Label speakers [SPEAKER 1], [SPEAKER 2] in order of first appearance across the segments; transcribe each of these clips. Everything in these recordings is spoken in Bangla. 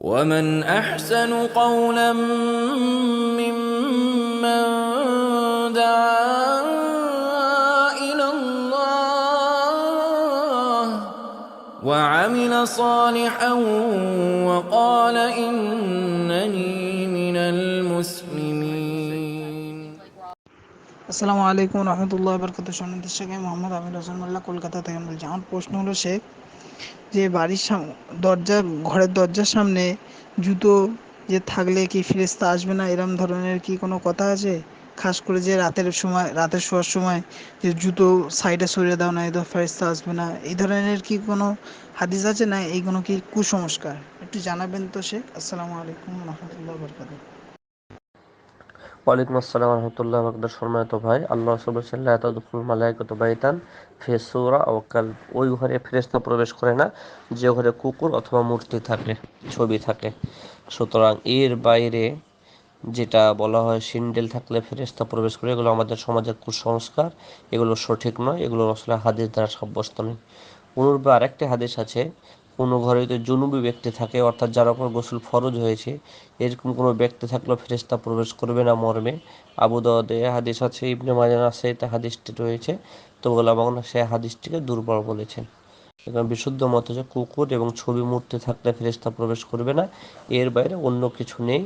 [SPEAKER 1] ومن احسن قولا ممن دعا إلى الله وعمل صالحا وقال انني
[SPEAKER 2] আসসালামু আলাইকুম রহমতুল্লাহ বরকত শেখ আমি মোহাম্মদ আমির হোসেন কলকাতা থেকে বলছি। আমার প্রশ্ন হলো শেখ যে বাড়ির দরজার ঘরের দরজার সামনে জুতো যে থাকলে কি ফেরেস্তা আসবে না? এরম ধরনের কি কোনো কথা আছে? খাস করে যে রাতের সময়, রাতের শোয়ার সময় যে জুতো সাইডে সরিয়ে দাও না, এই এদের ফেরেস্তা আসবে না। এই ধরনের কি কোনো হাদিস আছে না? এইগুলো কি কুসংস্কার? একটু জানাবেন তো শেখ। আসসালামু আলাইকুম রহমতুল্লাহ বরকত
[SPEAKER 3] ওয়ালাইকুম আসসালাম রহমতুল্লাহ বরকাত সম্মানিত ভাই, আল্লাহ সুবহানাহু তাদুফুল মালাইকাতু বাইতান ফি সূরা ও কাল ওই ঘরে ফেরেশতা প্রবেশ করে না, যে ঘরে কুকুর অথবা মূর্তি থাকে, ছবি থাকে। সুতরাং এর বাইরে যেটা বলা হয় সিন্ডেল থাকলে ফেরেশতা প্রবেশ করে, এগুলো আমাদের সমাজের কুসংস্কার, এগুলো সঠিক নয়, এগুলো আসলে হাদিস দ্বারা সাব্যস্ত নয়। অনুরূপে আরেকটি হাদিস আছে কোনো ঘরে যদি জুনুবি ব্যক্তি থাকে, অর্থাৎ যার উপর গোসল ফরজ হয়েছে, এরকম কোনো ব্যক্তি থাকলেও ফেরেশতা প্রবেশ করবে না মর্মে। আবু দাউদে হাদিস আছে, ইবনে মাজাহ আছে এতে হাদিসটি রয়েছে। তো ওলামাগণ সে হাদিসটিকে দুর্বল বলেছেন। এখানে বিশুদ্ধ মত যে কুকুর এবং ছবি মূর্তি থাকলে ফেরেশতা প্রবেশ করবে না, এর বাইরে অন্য কিছু নেই,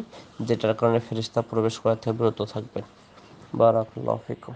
[SPEAKER 3] যেটার কারণে ফেরেশতা প্রবেশ করা থেকে বিরত থাকবেন। বারাকাল্লাহু ফিকুম।